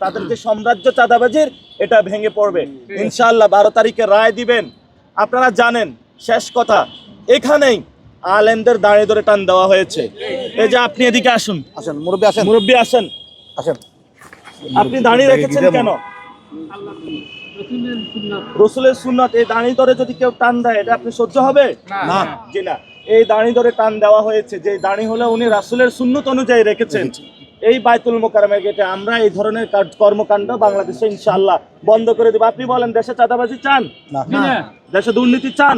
তাদের যে সাম্রাজ্য চাঁদাবাজির এটা ভেঙে পড়বে। ইনশাল্লাহ বারো তারিখে রায় দিবেন। আপনারা জানেন শেষ কথা এখানেই আলেমদের দাঁড়িয়ে ধরে টান দেওয়া হয়েছে। এই যে আপনি এদিকে আসুন। আসেন মুরব্বী আসেন। মুরব্বী আসেন। আসেন। আপনি দাঁড়িয়ে রেখেছেন কেন? রসুলের সুন্নত এই দাঁড়িয়ে ধরে যদি কেউ টান দেয় এটা আপনি সহ্য হবে? না। জি না। এই দাঁড়িয়ে ধরে টান দেওয়া হয়েছে। যে দাঁড়ি হলে উনি রাসুলের সুন্নত অনুযায়ী রেখেছেন। এই বাইতুল মোকারমের গেটে আমরা এই ধরনের কর্মকাণ্ড বাংলাদেশে ইনশাআল্লাহ বন্ধ করে দেবো। আপনি বলেন দেশে চাঁদাবাজি চান? দেশে দুর্নীতি চান?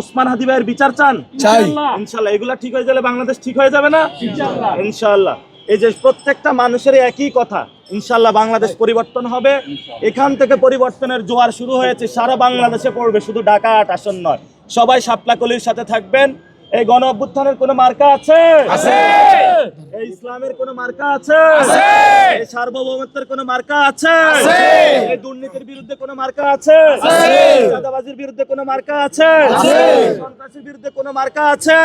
উসমান হাদি ভাইয়ের বিচার চান? চাই। ইনশাআল্লাহ। এগুলা ঠিক হয়ে গেলে বাংলাদেশ ঠিক হয়ে যাবে না? ইনশাআল্লাহ। এই যে প্রত্যেকটা মানুষের একই কথা ইনশাল্লাহ বাংলাদেশ পরিবর্তন হবে। এখান থেকে পরিবর্তনের জোয়ার শুরু হয়েছে সারা বাংলাদেশে পড়বে শুধু ঢাকা আট আসন নয়। সবাই শাপলাকলির সাথে থাকবেন। এই গণ অভ্যুত্থানের কোনো মার্কা আছে। ইসলামের কোন মার্কা আছে? সার্বভৌমত্বের কোন মার্কা আছে? এই দুর্নীতির বিরুদ্ধে কোন মার্কা আছে? চাঁদাবাজির বিরুদ্ধে কোন মার্কা আছে? সন্ত্রাসীর বিরুদ্ধে কোন মার্কা আছে!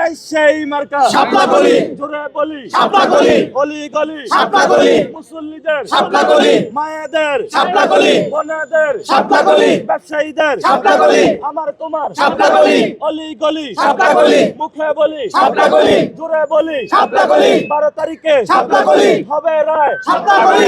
এই সেই মার্কা শাপলাকলি। জোরে বলি শাপলাকলি। গলি গলি শাপলাকলি। মুসল্লিদের শাপলাকলি। মায়েদের শাপলাকলি। বোনেদের শাপলাকলি। ব্যবসায়ীদের শাপলাকলি। আমার তোমার শাপলাকলি। অলি গলি শাপলাকলি। মুখে বলি শাপলাকলি। জোরে বলি শাপলাকলি। বারো তারিখে শাপলাকলি। হবে রায় শাপলাকলি।